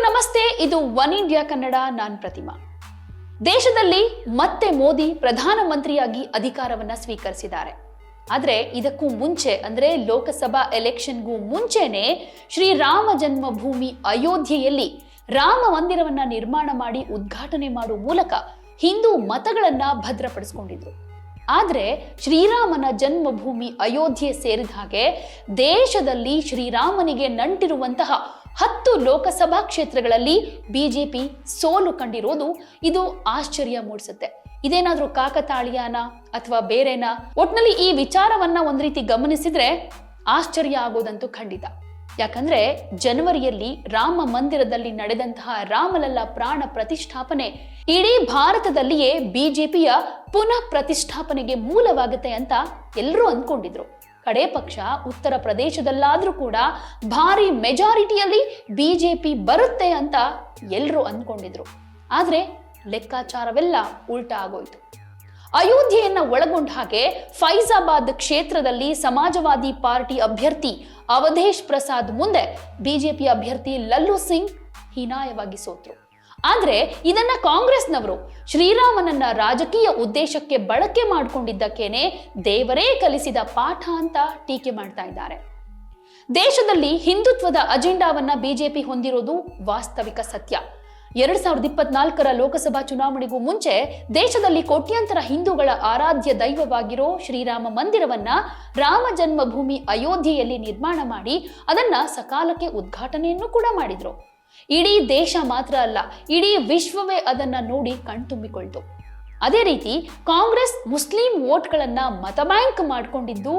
ನಮಸ್ತೆ. ಇದು one India Kannada, ನಾನ್ ಪ್ರತಿಮಾ. ದೇಶದಲ್ಲಿ ಮತ್ತೆ ಮೋದಿ ಪ್ರಧಾನಮಂತ್ರಿಯಾಗಿ ಅಧಿಕಾರವನ್ನ ಸ್ವೀಕರಿಸಿದ್ದಾರೆ. ಆದ್ರೆ ಇದಕ್ಕೂ ಮುಂಚೆ, ಅಂದ್ರೆ ಲೋಕಸಭಾ ಎಲೆಕ್ಷನ್ಗೂ ಮುಂಚೆನೆ ಶ್ರೀರಾಮ ಜನ್ಮಭೂಮಿ ಅಯೋಧ್ಯೆಯಲ್ಲಿ ರಾಮ ಮಂದಿರವನ್ನ ನಿರ್ಮಾಣ ಮಾಡಿ ಉದ್ಘಾಟನೆ ಮಾಡುವ ಮೂಲಕ ಹಿಂದೂ ಮತಗಳನ್ನ ಭದ್ರಪಡಿಸಿಕೊಂಡಿದ್ರು. ಆದ್ರೆ ಶ್ರೀರಾಮನ ಜನ್ಮಭೂಮಿ ಅಯೋಧ್ಯೆ ಸೇರಿದ ಹಾಗೆ ದೇಶದಲ್ಲಿ ಶ್ರೀರಾಮನಿಗೆ ನಂಟಿರುವಂತಹ ಹತ್ತು ಲೋಕಸಭಾ ಕ್ಷೇತ್ರಗಳಲ್ಲಿ ಬಿಜೆಪಿ ಸೋಲು ಕಂಡಿರೋದು ಇದು ಆಶ್ಚರ್ಯ ಮೂಡಿಸುತ್ತೆ. ಇದೇನಾದ್ರೂ ಕಾಕತಾಳೀಯನ ಅಥವಾ ಬೇರೆನಾ? ಒಟ್ನಲ್ಲಿ ಈ ವಿಚಾರವನ್ನ ಒಂದ್ ರೀತಿ ಗಮನಿಸಿದ್ರೆ ಆಶ್ಚರ್ಯ ಆಗೋದಂತೂ ಖಂಡಿತ. ಯಾಕಂದ್ರೆ ಜನವರಿಯಲ್ಲಿ ರಾಮ ಮಂದಿರದಲ್ಲಿ ನಡೆದಂತಹ ರಾಮಲಲ್ಲ ಪ್ರಾಣ ಪ್ರತಿಷ್ಠಾಪನೆ ಇಡೀ ಭಾರತದಲ್ಲಿಯೇ ಬಿಜೆಪಿಯ ಪುನಃ ಪ್ರತಿಷ್ಠಾಪನೆಗೆ ಮೂಲವಾಗುತ್ತೆ ಅಂತ ಎಲ್ಲರೂ ಅಂದ್ಕೊಂಡಿದ್ರು ಕಡೆ ಪಕ್ಷ, ಉತ್ತರ ಪ್ರದೇಶದಲ್ಲಾದ್ರೂ ಕೂಡ ಭಾರಿ ಮೆಜಾರಿಟಿಯಲ್ಲಿ ಬಿಜೆಪಿ ಬರುತ್ತೆ ಅಂತ ಎಲ್ಲರೂ ಅಂದ್ಕೊಂಡಿದ್ರು ಆದ್ರೆ ಲೆಕ್ಕಾಚಾರವೆಲ್ಲ ಉಲ್ಟಾ ಆಗೋಯ್ತು. ಅಯೋಧ್ಯೆಯನ್ನ ಒಳಗೊಂಡ ಹಾಗೆ ಫೈಜಾಬಾದ್ ಕ್ಷೇತ್ರದಲ್ಲಿ ಸಮಾಜವಾದಿ ಪಾರ್ಟಿ ಅಭ್ಯರ್ಥಿ ಅವಧೇಶ್ ಪ್ರಸಾದ್ ಮುಂದೆ ಬಿಜೆಪಿ ಅಭ್ಯರ್ಥಿ ಲಲ್ಲು ಸಿಂಗ್ ಹೀನಾಯವಾಗಿ ಸೋತರು. ಆದ್ರೆ ಇದನ್ನ ಕಾಂಗ್ರೆಸ್ನವರು ಶ್ರೀರಾಮನನ್ನ ರಾಜಕೀಯ ಉದ್ದೇಶಕ್ಕೆ ಬಳಕೆ ಮಾಡಿಕೊಂಡಿದ್ದಕ್ಕೇನೆ ದೇವರೇ ಕಲಿಸಿದ ಪಾಠ ಅಂತ ಟೀಕೆ ಮಾಡ್ತಾ ಇದ್ದಾರೆ. ದೇಶದಲ್ಲಿ ಹಿಂದುತ್ವದ ಅಜೆಂಡಾವನ್ನ ಬಿಜೆಪಿ ಹೊಂದಿರೋದು ವಾಸ್ತವಿಕ ಸತ್ಯ. ಎರಡ್ ಸಾವಿರದ ಇಪ್ಪತ್ನಾಲ್ಕರ ಲೋಕಸಭಾ ಚುನಾವಣೆಗೂ ಮುಂಚೆ ದೇಶದಲ್ಲಿ ಕೋಟ್ಯಾಂತರ ಹಿಂದೂಗಳ ಆರಾಧ್ಯ ದೈವವಾಗಿರೋ ಶ್ರೀರಾಮ ಮಂದಿರವನ್ನ ರಾಮ ಜನ್ಮಭೂಮಿ ಅಯೋಧ್ಯೆಯಲ್ಲಿ ನಿರ್ಮಾಣ ಮಾಡಿ ಅದನ್ನ ಸಕಾಲಕ್ಕೆ ಉದ್ಘಾಟನೆಯನ್ನು ಕೂಡ ಮಾಡಿದ್ರು. ಇಡೀ ದೇಶ ಮಾತ್ರ ಅಲ್ಲ, ಇಡೀ ವಿಶ್ವವೇ ಅದನ್ನ ನೋಡಿ ಕಣ್ತುಂಬಿಕೊಳ್ತು ಅದೇ ರೀತಿ ಕಾಂಗ್ರೆಸ್ ಮುಸ್ಲಿಂ ವೋಟ್ಗಳನ್ನ ಮತ ಬ್ಯಾಂಕ್ ಮಾಡಿಕೊಂಡಿದ್ದು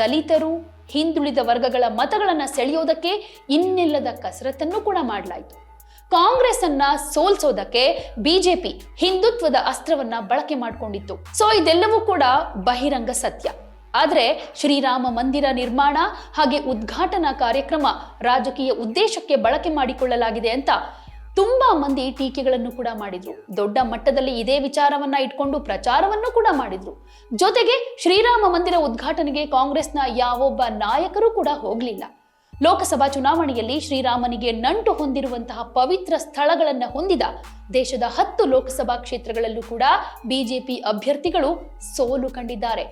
ದಲಿತರು, ಹಿಂದುಳಿದ ವರ್ಗಗಳ ಮತಗಳನ್ನ ಸೆಳೆಯೋದಕ್ಕೆ ಇನ್ನಿಲ್ಲದ ಕಸರತ್ತನ್ನು ಕೂಡ ಮಾಡಲಾಯಿತು. ಕಾಂಗ್ರೆಸ್ ಅನ್ನ ಸೋಲ್ಸೋದಕ್ಕೆ ಬಿಜೆಪಿ ಹಿಂದುತ್ವದ ಅಸ್ತ್ರವನ್ನ ಬಳಕೆ ಮಾಡಿಕೊಂಡಿತ್ತು. ಸೊ ಇದೆಲ್ಲವೂ ಕೂಡ ಬಹಿರಂಗ ಸತ್ಯ. ಆದರೆ ಶ್ರೀರಾಮ ಮಂದಿರ ನಿರ್ಮಾಣ ಹಾಗೆ ಉದ್ಘಾಟನಾ ಕಾರ್ಯಕ್ರಮ ರಾಜಕೀಯ ಉದ್ದೇಶಕ್ಕೆ ಬಳಕೆ ಮಾಡಿಕೊಳ್ಳಲಾಗಿದೆ ಅಂತ ತುಂಬಾ ಮಂದಿ ಟೀಕೆಗಳನ್ನು ಕೂಡ ಮಾಡಿದ್ರು. ದೊಡ್ಡ ಮಟ್ಟದಲ್ಲಿ ಇದೇ ವಿಚಾರವನ್ನ ಇಟ್ಕೊಂಡು ಪ್ರಚಾರವನ್ನು ಕೂಡ ಮಾಡಿದ್ರು. ಜೊತೆಗೆ ಶ್ರೀರಾಮ ಮಂದಿರ ಉದ್ಘಾಟನೆಗೆ ಕಾಂಗ್ರೆಸ್ನ ಯಾವೊಬ್ಬ ನಾಯಕರು ಕೂಡ ಹೋಗ್ಲಿಲ್ಲ. ಲೋಕಸಭಾ ಚುನಾವಣೆಯಲ್ಲಿ ಶ್ರೀರಾಮನಿಗೆ ನಂಟು ಹೊಂದಿರುವಂತಹ ಪವಿತ್ರ ಸ್ಥಳಗಳನ್ನು ಹೊಂದಿದ ದೇಶದ ಹತ್ತು ಲೋಕಸಭಾ ಕ್ಷೇತ್ರಗಳಲ್ಲೂ ಕೂಡ ಬಿಜೆಪಿ ಅಭ್ಯರ್ಥಿಗಳು ಸೋಲು ಕಂಡಿದ್ದಾರೆ.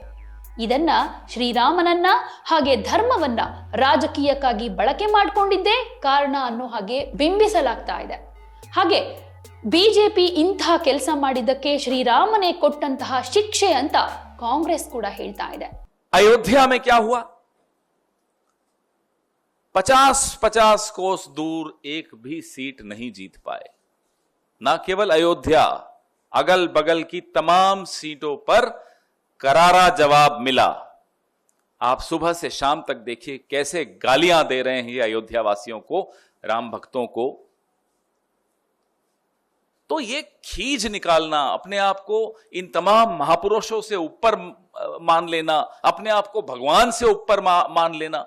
ಇದನ್ನ ಶ್ರೀರಾಮನನ್ನ ಹಾಗೆ ಧರ್ಮವನ್ನ ರಾಜಕೀಯಕ್ಕಾಗಿ ಬಳಕೆ ಮಾಡಿಕೊಂಡಿದ್ದೇ ಕಾರಣ ಅನ್ನೋ ಹಾಗೆ ಬಿಂಬಿಸಲಾಗ್ತಾ ಇದೆ. ಹಾಗೆ ಬಿಜೆಪಿ ಇಂತಹ ಕೆಲಸ ಮಾಡಿದ್ದಕ್ಕೆ ಶ್ರೀರಾಮನೇ ಕೊಟ್ಟಂತಹ ಶಿಕ್ಷೆ ಅಂತ ಕಾಂಗ್ರೆಸ್ ಕೂಡ ಹೇಳ್ತಾ ಇದೆ. ಅಯೋಧ್ಯ पचास पचास कोस दूर एक भी सीट नहीं जीत पाए। ना केवल अयोध्या अगल बगल की तमाम सीटों पर करारा जवाब मिला। आप सुबह से शाम तक देखिए कैसे गालियाँ दे रहे हैं अयोध्या वासियों को, राम भक्तों को। तो ये खींच निकालना, अपने आप को इन तमाम महापुरुषों से ऊपर मान लेना, अपने आप को भगवान से ऊपर मान लेना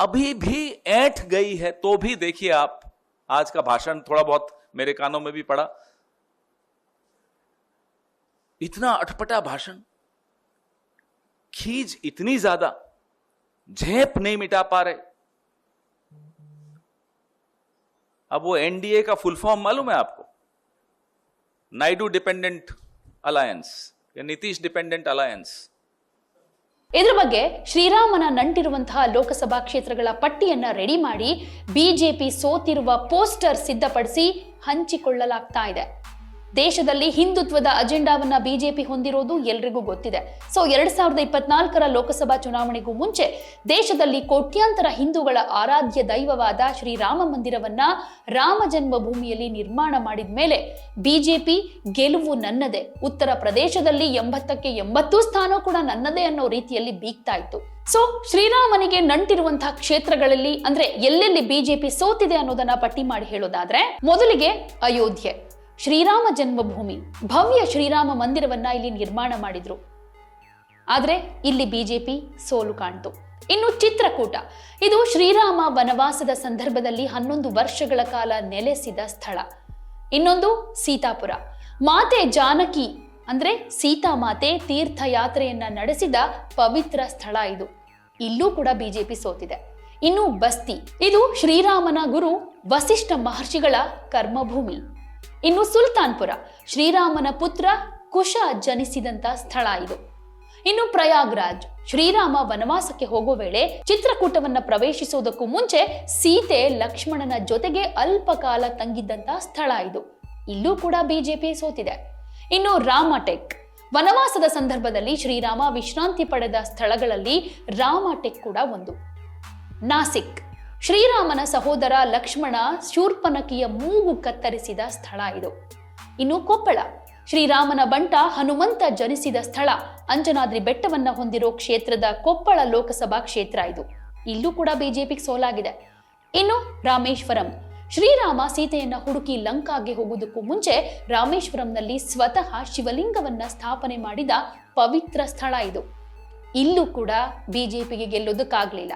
अभी भी ऐठ गई है तो भी देखिए आप, आज का भाषण थोड़ा बहुत मेरे कानों में भी पड़ा। इतना अटपटा भाषण खींच इतनी ज़्यादा, झेप नहीं मिटा पा रहे। अब वो एनडीए का फुल फॉर्म मालूम है आपको? नाइडू डिपेंडेंट अलायंस या नीतीश डिपेंडेंट अलायंस ಇದ್ರ ಬಗ್ಗೆ ಶ್ರೀರಾಮನ ನಂಟಿರುವಂತಹ ಲೋಕಸಭಾ ಕ್ಷೇತ್ರಗಳ ಪಟ್ಟಿಯನ್ನ ರೆಡಿ ಮಾಡಿ, ಬಿಜೆಪಿ ಸೋತಿರುವ ಪೋಸ್ಟರ್ ಸಿದ್ಧಪಡಿಸಿ ಹಂಚಿಕೊಳ್ಳಲಾಗ್ತಾ ಇದೆ. ದೇಶದಲ್ಲಿ ಹಿಂದುತ್ವದ ಅಜೆಂಡಾವನ್ನ ಬಿಜೆಪಿ ಹೊಂದಿರೋದು ಎಲ್ರಿಗೂ ಗೊತ್ತಿದೆ. ಸೊ ಎರಡ್ ಸಾವಿರದ ಇಪ್ಪತ್ನಾಲ್ಕರ ಲೋಕಸಭಾ ಚುನಾವಣೆಗೂ ಮುಂಚೆ ದೇಶದಲ್ಲಿ ಕೋಟ್ಯಾಂತರ ಹಿಂದೂಗಳ ಆರಾಧ್ಯ ದೈವವಾದ ಶ್ರೀರಾಮ ಮಂದಿರವನ್ನ ರಾಮ ಜನ್ಮಭೂಮಿಯಲ್ಲಿ ನಿರ್ಮಾಣ ಮಾಡಿದ ಮೇಲೆ ಬಿಜೆಪಿ ಗೆಲುವು ನನ್ನದೇ, ಉತ್ತರ ಪ್ರದೇಶದಲ್ಲಿ ಎಂಬತ್ತಕ್ಕೆ ಎಂಬತ್ತು ಸ್ಥಾನ ಕೂಡ ನನ್ನದೇ ಅನ್ನೋ ರೀತಿಯಲ್ಲಿ ಬೀಗ್ತಾ ಇತ್ತು. ಸೊ ಶ್ರೀರಾಮನಿಗೆ ನಂಟಿರುವಂತಹ ಕ್ಷೇತ್ರಗಳಲ್ಲಿ ಅಂದ್ರೆ ಎಲ್ಲೆಲ್ಲಿ ಬಿಜೆಪಿ ಸೋತಿದೆ ಅನ್ನೋದನ್ನ ಪಟ್ಟಿ ಮಾಡಿ ಹೇಳೋದಾದ್ರೆ, ಮೊದಲಿಗೆ ಅಯೋಧ್ಯೆ. ಶ್ರೀರಾಮ ಜನ್ಮಭೂಮಿ. ಭವ್ಯ ಶ್ರೀರಾಮ ಮಂದಿರವನ್ನ ಇಲ್ಲಿ ನಿರ್ಮಾಣ ಮಾಡಿದ್ರು. ಆದರೆ ಇಲ್ಲಿ ಬಿಜೆಪಿ ಸೋಲು ಕಾಣ್ತು. ಇನ್ನು ಚಿತ್ರಕೂಟ. ಇದು ಶ್ರೀರಾಮ ವನವಾಸದ ಸಂದರ್ಭದಲ್ಲಿ ಹನ್ನೊಂದು ವರ್ಷಗಳ ಕಾಲ ನೆಲೆಸಿದ ಸ್ಥಳ. ಇನ್ನೊಂದು ಸೀತಾಪುರ. ಮಾತೆ ಜಾನಕಿ ಅಂದ್ರೆ ಸೀತಾಮಾತೆ ತೀರ್ಥಯಾತ್ರೆಯನ್ನ ನಡೆಸಿದ ಪವಿತ್ರ ಸ್ಥಳ ಇದು. ಇಲ್ಲೂ ಕೂಡ ಬಿಜೆಪಿ ಸೋತಿದೆ. ಇನ್ನು ಬಸ್ತಿ. ಇದು ಶ್ರೀರಾಮನ ಗುರು ವಸಿಷ್ಠ ಮಹರ್ಷಿಗಳ ಕರ್ಮಭೂಮಿ. ಇನ್ನು ಸುಲ್ತಾನ್ಪುರ, ಶ್ರೀರಾಮನ ಪುತ್ರ ಕುಶ ಜನಿಸಿದಂತ ಸ್ಥಳ ಇದು. ಇನ್ನು ಪ್ರಯಾಗ್ರಾಜ್, ಶ್ರೀರಾಮ ವನವಾಸಕ್ಕೆ ಹೋಗೋ ವೇಳೆ ಚಿತ್ರಕೂಟವನ್ನ ಪ್ರವೇಶಿಸುವುದಕ್ಕೂ ಮುಂಚೆ ಸೀತೆ ಲಕ್ಷ್ಮಣನ ಜೊತೆಗೆ ಅಲ್ಪ ಕಾಲ ತಂಗಿದ್ದಂತ ಸ್ಥಳ ಇದು. ಇಲ್ಲೂ ಕೂಡ ಬಿಜೆಪಿ ಸೋತಿದೆ. ಇನ್ನು ರಾಮಟೆಕ್, ವನವಾಸದ ಸಂದರ್ಭದಲ್ಲಿ ಶ್ರೀರಾಮ ವಿಶ್ರಾಂತಿ ಪಡೆದ ಸ್ಥಳಗಳಲ್ಲಿ ರಾಮಟೆಕ್ ಕೂಡ ಒಂದು. ನಾಸಿಕ್ ಶ್ರೀರಾಮನ ಸಹೋದರ ಲಕ್ಷ್ಮಣ ಶೂರ್ಪನಕಿಯ ಮೂಗು ಕತ್ತರಿಸಿದ ಸ್ಥಳ ಇದು. ಇನ್ನು ಕೊಪ್ಪಳ, ಶ್ರೀರಾಮನ ಬಂಟ ಹನುಮಂತ ಜನಿಸಿದ ಸ್ಥಳ ಅಂಜನಾದ್ರಿ ಬೆಟ್ಟವನ್ನ ಹೊಂದಿರೋ ಕ್ಷೇತ್ರದ ಕೊಪ್ಪಳ ಲೋಕಸಭಾ ಕ್ಷೇತ್ರ ಇದು. ಇಲ್ಲೂ ಕೂಡ ಬಿಜೆಪಿಗೆ ಸೋಲಾಗಿದೆ. ಇನ್ನು ರಾಮೇಶ್ವರಂ, ಶ್ರೀರಾಮ ಸೀತೆಯನ್ನ ಹುಡುಕಿ ಲಂಕಾಗೆ ಹೋಗುವುದಕ್ಕೂ ಮುಂಚೆ ರಾಮೇಶ್ವರಂನಲ್ಲಿ ಸ್ವತಃ ಶಿವಲಿಂಗವನ್ನ ಸ್ಥಾಪನೆ ಮಾಡಿದ ಪವಿತ್ರ ಸ್ಥಳ ಇದು. ಇಲ್ಲೂ ಕೂಡ ಬಿಜೆಪಿಗೆ ಗೆಲ್ಲೋದಕ್ಕಾಗ್ಲಿಲ್ಲ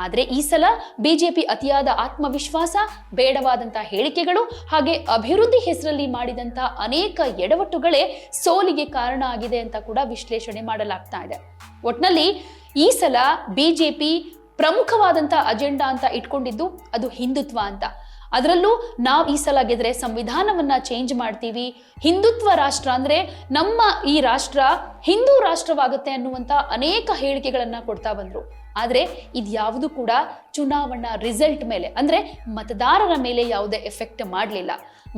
ಆದ್ರೆ ಈ ಸಲ ಬಿಜೆಪಿ ಅತಿಯಾದ ಆತ್ಮವಿಶ್ವಾಸ ಬೇಡವಾದಂತಹ ಹೇಳಿಕೆಗಳು ಹಾಗೆ ಅಭಿವೃದ್ಧಿ ಹೆಸರಲ್ಲಿ ಮಾಡಿದಂತ ಅನೇಕ ಎಡವಟ್ಟುಗಳೇ ಸೋಲಿಗೆ ಕಾರಣ ಆಗಿದೆ ಅಂತ ಕೂಡ ವಿಶ್ಲೇಷಣೆ ಮಾಡಲಾಗ್ತಾ ಇದೆ. ಒಟ್ನಲ್ಲಿ ಈ ಸಲ ಬಿಜೆಪಿ ಪ್ರಮುಖವಾದಂತ ಅಜೆಂಡಾ ಅಂತ ಇಟ್ಕೊಂಡಿದ್ದು ಅದು ಹಿಂದುತ್ವ ಅಂತ. ಅದರಲ್ಲೂ ನಾವು ಈ ಸಲ ಗೆದ್ರೆ ಸಂವಿಧಾನವನ್ನ ಚೇಂಜ್ ಮಾಡ್ತೀವಿ. ಹಿಂದುತ್ವ ರಾಷ್ಟ್ರ ಅಂದ್ರೆ ನಮ್ಮ ಈ ರಾಷ್ಟ್ರ ಹಿಂದೂ ರಾಷ್ಟ್ರವಾಗುತ್ತೆ ಅನ್ನುವಂತ ಅನೇಕ ಹೇಳಿಕೆಗಳನ್ನ ಕೊಡ್ತಾ ಬಂದ್ರು. ಆದ್ರೆ ಇದ್ಯಾವುದು ಕೂಡ ಚುನಾವಣಾ ರಿಸಲ್ಟ್ ಮೇಲೆ ಅಂದ್ರೆ ಮತದಾರರ ಮೇಲೆ ಯಾವುದೇ ಎಫೆಕ್ಟ್ ಮಾಡಲಿಲ್ಲ.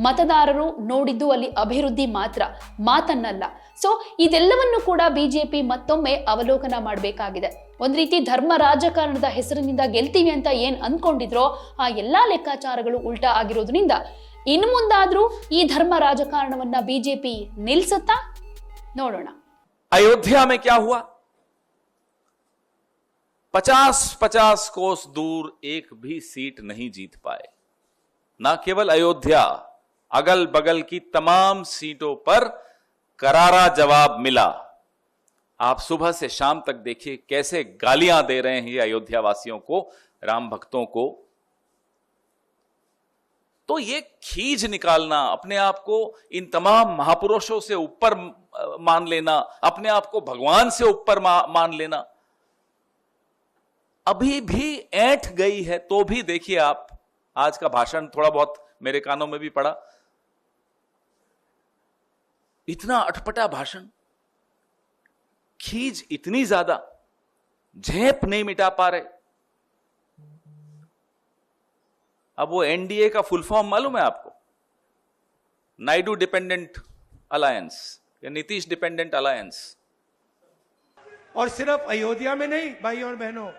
ಮತದಾರರು ನೋಡಿದ್ದು ಅಲ್ಲಿ ಅಭಿವೃದ್ಧಿ ಮಾತ್ರ ಮಾತನ್ನಲ್ಲ ಸೊ ಇದೆಲ್ಲವನ್ನು ಕೂಡ ಬಿಜೆಪಿ ಮತ್ತೊಮ್ಮೆ ಅವಲೋಕನ ಮಾಡಬೇಕಾಗಿದೆ ಒಂದ್ ರೀತಿ ಧರ್ಮ ರಾಜಕಾರಣದ ಹೆಸರಿನಿಂದ ಗೆಲ್ತೀವಿ ಅಂತ ಏನ್ ಅನ್ಕೊಂಡಿದ್ರೋ ಆ ಎಲ್ಲಾ ಲೆಕ್ಕಾಚಾರಗಳು ಉಲ್ಟಾ ಆಗಿರೋದ್ರಿಂದ ಇನ್ನು ಮುಂದಾದ್ರೂ ಈ ಧರ್ಮ ರಾಜಕಾರಣವನ್ನ ಬಿಜೆಪಿ ನಿಲ್ಸುತ್ತಾ ನೋಡೋಣ अयोध्या में क्या हुआ पचास पचास कोस दूर एक भी सीट नहीं जीत पाए न केवल अयोध्या अगल बगल की तमाम सीटों पर करारा जवाब मिला। आप सुबह से शाम तक देखिए कैसे गालियाँ दे रहे हैं अयोध्या वासियों को, राम भक्तों को। तो ये खीज निकालना, अपने आप को इन तमाम महापुरुषों से ऊपर मान लेना, अपने आप को भगवान से ऊपर मान लेना। अभी भी ऐठ गई है तो भी देखिए आप, आज का भाषण थोड़ा बहुत मेरे कानों में भी पड़ा। इतना अटपटा भाषण, खीज इतनी ज़्यादा, झेप नहीं मिटा पा रहे। अब वो एनडीए का फुल फॉर्म मालूम है आपको? नाइडू डिपेंडेंट अलायंस या नीतीश डिपेंडेंट अलायंस और सिर्फ़ अयोध्या में नहीं भाइयों और बहनों,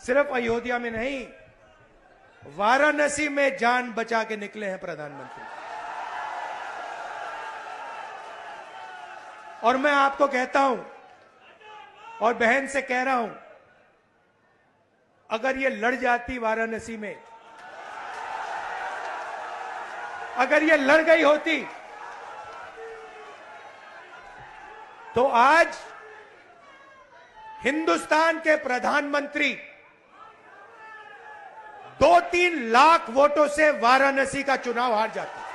सिर्फ़ अयोध्या में नहीं, वाराणसी में जान बचा के निकले हैं प्रधानमंत्री। और मैं आपको कहता हूँ और बहन से कह रहा हूँ, अगर ये लड़ जाती वाराणसी में, अगर ये लड़ गई होती तो आज हिंदुस्तान के प्रधानमंत्री दो तीन लाख वोटों से वाराणसी का चुनाव हार जाते